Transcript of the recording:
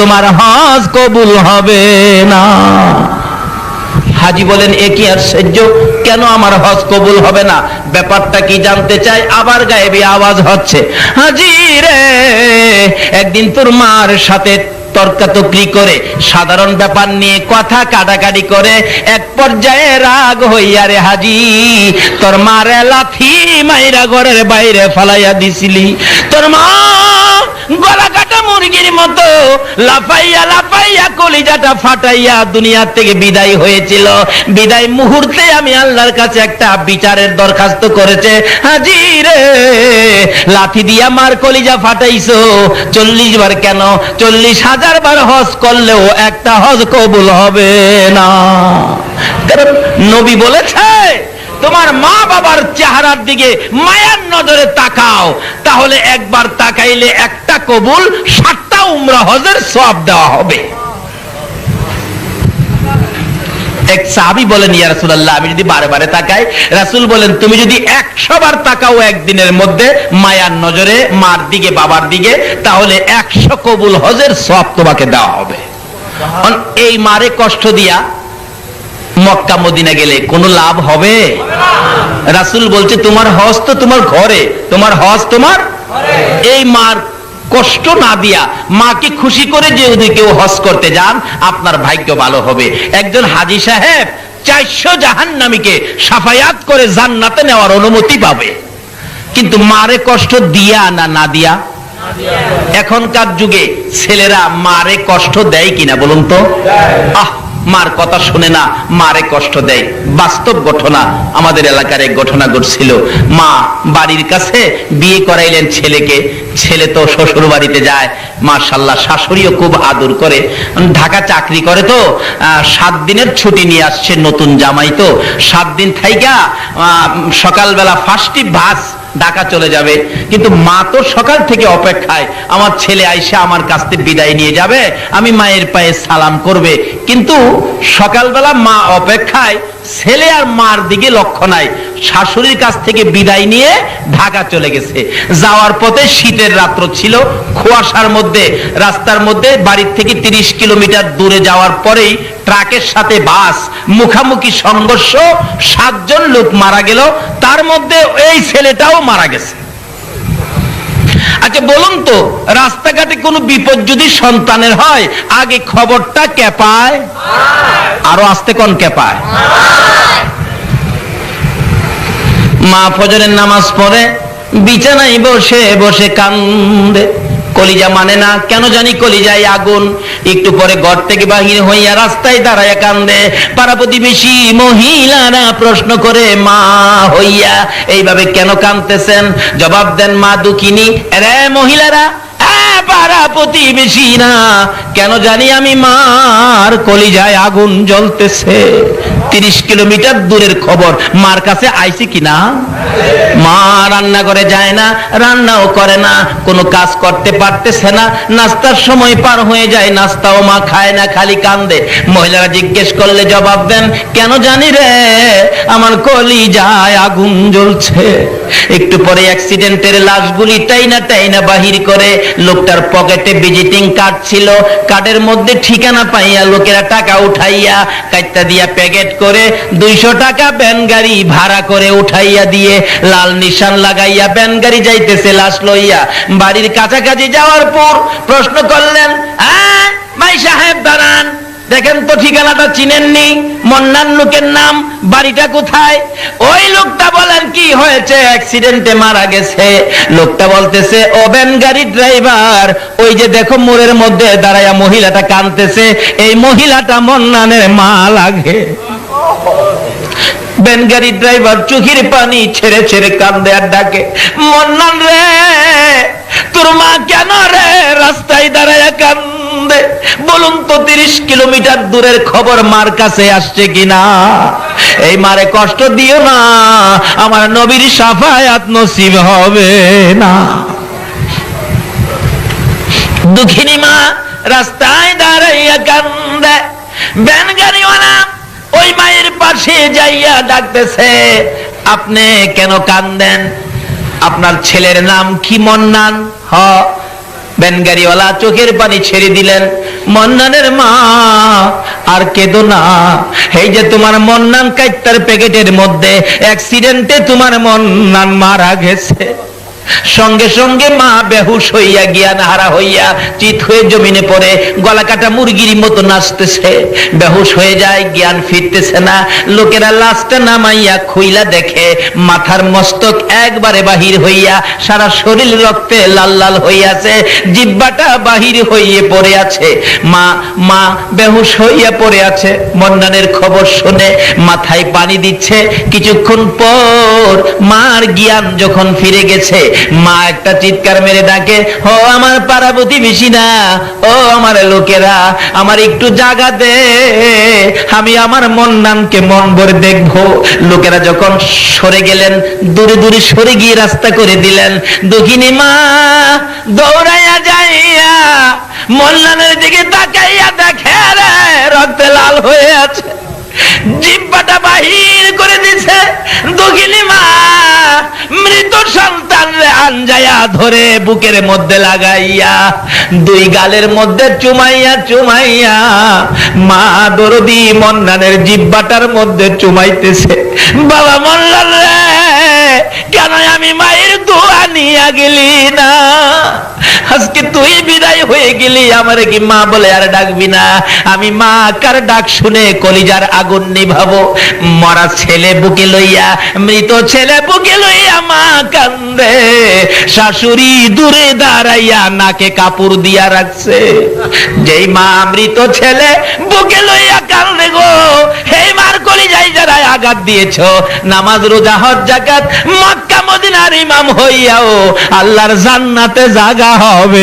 তোমার হজ কবুল হবে না। হাজি বলেন, এ কি আশ্চর্য কেন আমার হজ কবুল হবে না? ব্যাপারটা কি জানতে চাই? আবার গায়েবী আওয়াজ হচ্ছে, হাজি রে, একদিন তোর মার সাথে তর্কাতর্কি করে, সাধারণ ব্যাপার নিয়ে কথা কাটাকাটি করে, এক পর্যায়ে রাগ হইয়া রে হাজি, তোর মারে লাথি মাইরা ঘরের বাইরে ফালাইয়া দিছিলি। তোর মা গলা মুরগির মতো লাফাইয়া লাফাইয়া কলিজাটা ফাটাইয়া দুনিয়া থেকে বিদায় হয়েছিল। বিদায় মুহূর্তে আমি আল্লাহর কাছে একটা বিচারের দরখাস্ত করেছে। হাজি রে, লাথি দিয়া মার কলিজা ফাটাইছো। চল্লিশ বার কেন? চল্লিশ হাজার বার হজ করলেও একটা হজ কবুল হবে না। কারণ নবী বলেছে তোমার মা বাবার চেহারার দিকে মায়ার নজরে তাকাও। তাহলে একবার তাকাইলে একটা কবুল, সাতটা উমরা হজের সব দেওয়া হবে। এক সাহাবি বলেন, ইয়া রাসূলুল্লাহ, আমি যদি তাকাই, রাসূল বলেন, তুমি যদি একশো বার তাকাও একদিনের মধ্যে মায়ার নজরে, মার দিকে, বাবার দিকে, তাহলে একশো কবুল হজের সব তোমাকে দেওয়া হবে। এই মারে কষ্ট দিয়া মক্কা মদিনা গেলে কোনো লাভ হবে? রাসূল বলছে, তোমার হজ তো তোমার ঘরে, তোমার হজ তোমার এই মার কষ্ট না দিয়া মাকে খুশি করে যে যদি কেউ হজ করতে যান, আপনার ভাগ্য ভালো হবে। একজন হাজি সাহেব চারশো জাহান্নামীকে সাফায়াত করে জান্নাতে নেওয়ার অনুমতি পাবে। কিন্তু মারে কষ্ট দিয়া না না দিয়া? এখনকার যুগে ছেলেরা মারে কষ্ট দেয় কিনা বলুন তো? আহ! মার কথা শুনে না মারে কষ্ট দেয়। বাস্তব ঘটনা আমাদের এলাকার এক ঘটনা ঘটছিল। মা বাড়ির কাছে বিয়ে করাইলেন ছেলেকে। ছেলে তো শ্বশুর বাড়িতে যায়। মাশাল্লাহ শাশুড়িও খুব আদর করে। ঢাকা চাকরি করে তো সাত দিনের ছুটি নিয়ে আসছে নতুন জামাই তো। সাত দিন থাইকা সকালবেলা ফার্স্টই বাস ঢাকা চলে যাবে। কিন্তু মা তো সকাল থেকে অপেক্ষায়, আমার ছেলে আইসে আমার কাছ থেকে বিদায় নিয়ে যাবে, আমি মায়ের পায়ে সালাম করবে। কিন্তু সকালবেলা মা অপেক্ষায়, ছেলে আর মার দিকে লক্ষ্য নাই। শাশুড়ির কাছ থেকে বিদায় নিয়ে ঢাকা চলে গেছে। যাওয়ার পথে শীতের রাত্র ছিল, কুয়াশার মধ্যে, রাস্তার মধ্যে, বাড়ির থেকে তিরিশ কিলোমিটার দূরে যাওয়ার পরেই ট্রাকের সাথে বাস, মুখামুখি সংঘর্ষ, সাতজন লোক মারা গেল, তার মধ্যে এই ছেলেটাও মারা গেছে। আচ্ছা বলুন তো, রাস্তাঘাটে কোনো বিপদ যদি সন্তানের হয়, আগে খবরটা কে পায়? আরও আসতে কোন কে পায়? মা ফজরের নামাজ পড়ে, বিছানায় বসে বসে কান্দে। কলিজা মানে না, কেন জানি কলিজায় আগুন। একটু পরে ঘর থেকে বাহির হইয়া রাস্তায় দাঁড়ায় কান্দে। পাড়া প্রতিবেশী মহিলারা প্রশ্ন করে, মা হইয়া, এইভাবে কেন কান্দতেছেন জবাব দেন, মা দুঃখিনী রে মহিলারা পাড়া প্রতিবেশী না। কেন জানি আমি মার কলিজায় আগুন জ্বলতেছে। তিরিশ কিলোমিটার দূরের খবর। মার কাছে আইছে কিনা মা রান্না করে যায় না, রান্নাও করে না, কোনো কাজ করতে পারতেছে না, নাস্তার সময় পার হয়ে যায়, নাস্তাও মা খায় না, খালি কান্দে। মহিলারা জিজ্ঞেস করলে জবাব দেন, কেন জানি রে, আমার কলি যায় আগুন জ্বলছে। একটু পরে অ্যাক্সিডেন্টের লাশগুলি টাইনা টাইনা বাহির করে লোকটার পকেটে ভিজিটিং কার্ড ছিল। কার্ডের মধ্যে ঠিকানা পাইয়া লোকেরা টাকা উঠাইয়া কাইটা দিয়া প্যাকেট করে দুইশো টাকা ব্যান গাড়ি ভাড়া করে উঠাইয়া দিয়ে লাল নিশান লাগাইয়া ব্যান গাড়ি যাইতেছে লাশ লইয়া। বাড়ির কাছাকাছি যাওয়ার পর প্রশ্ন করলেন মাই সাহেব, দাঁড়ান। দেখেন তো ঠিকানাটা চিনেননি। মন্নান লোকের নাম, বাড়িটা কোথায়? ওই লোকটা বলেন, কি হয়েছে? অ্যাক্সিডেন্টে মারা গেছে। লোকটা বলতেছে, ও ওবেন গাড়ি ড্রাইভার। ওই যে দেখো মোড়ের মধ্যে দাঁড়ায়া মহিলাটা কানতেছে এই মহিলাটা মন্নানের মা লাগে। বেনগাড়ি ড্রাইভার চোখের পানি ছেড়ে ছেড়ে কান্দে আর ডাকে মন্নান রে, তোর মা কেন রে রাস্তায় দাঁড়ায় কান্দে? বলুন তো তিরিশ কিলোমিটার দূরের খবর মার কাছে আসছে কিনা? এই মারে কষ্ট দিও না, আমার নবীর সাফায়াত নসিব হবে না। দুঃখিনী মা, রাস্তায় দাঁড়াইয়া কান্দে ব্যান পাশে যাইয়া ডাকতেছে। আপনি কেন কান্দেন? আপনার ছেলের নাম কি মন্নান? হ, বেনগাড়িওয়ালা চোখের পানি ছেড়ে দিলেন। মন্নানের মা, আর কেঁদো না। এই যে তোমার মন্নান কাইতার প্যাকেটের মধ্যে অ্যাক্সিডেন্টে তোমার মন্নান মারা গেছে। সঙ্গে সঙ্গে মা বেহুশ হইয়া জ্ঞান হারা হইয়া চিত হয়ে জমিনে পড়ে। গলা কাটা মুরগির মতো নাচতেছে। বেহুশ হয়ে যায়, জ্ঞান ফিরতেছে না। লোকেরা লাস্টে নামাইয়া খুইলা দেখে। মাথার মস্তক একবারে বাহির হইয়া সারা শরীর রক্তে লাল লাল হইয়াছে। জিব্বাটা বাহির হইয়ে পড়ে আছে। মা মা বেহুশ হইয়া পড়ে আছে। মন্ডানের খবর শুনে মাথায় পানি দিচ্ছে। কিছুক্ষণ পর মার জ্ঞান যখন ফিরে গেছে মা একটা চিৎকার মেরে ডাকে, ও আমার পাড়া প্রতিবেশী না ও আমার লোকেরা, আমার একটু জায়গা দে, আমি আমার মন্নানকে মন ভরে দেখব। লোকেরা যখন সরে গেলেন, দূরে দূরে সরে গিয়ে রাস্তা করে দিলেন দক্ষিণী মা, দৌড়াইয়া যাইয়া মল্লানের দিকে তাকাইয়া দেখে রক্তে লাল হয়ে আছে। জিব্বাটা বাহির করে দিছে। ধরে বুকের মধ্যে লাগাইয়া, দুই গালের মধ্যে চুমাইয়া চুমাইয়া, মা দরদি মন্নানের জিব্বাটার মধ্যে চুমাইতেছে। বাবা মল্লাল রে, কেন আমি মায়ের দোয়া নিয়ে গেলি না? আজকে তুই বিদায় হয়ে গেলি, আমারে কি মা বলে আর ডাকবি না? আমি মা, কার ডাক শুনে কলিজার আগুন নিভাবো? মরা ছেলে বুকে লইয়া, মৃত ছেলে বুকে লইয়া মা কান্দে। শাশুড়ি দূরে দাঁড়াইয়া নাকে কাপড় দিয়া রাখছে। যেই মা মৃত ছেলে বুকে লইয়া কান্দে গো, হে আঘাত দিয়েছ। নামাজ রোজা হজ জাকাত। মক্কা মদিনার ইমাম হইয়াও আল্লাহর জান্নাতে জাগা হবে।